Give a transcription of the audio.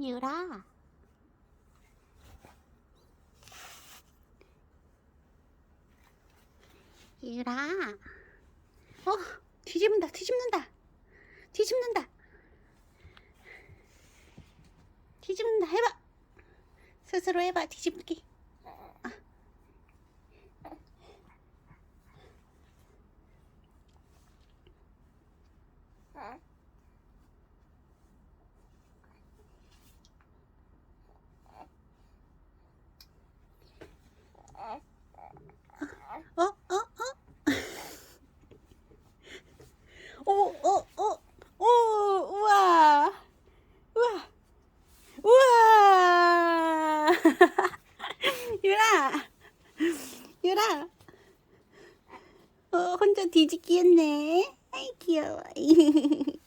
유라. 유라. 어, 뒤집는다, 뒤집는다. 뒤집는다. 뒤집는다. 해봐. 스스로 해봐, 뒤집기. 유라. 유라. 어, 혼자 뒤집기 했네. 아이, 귀여워.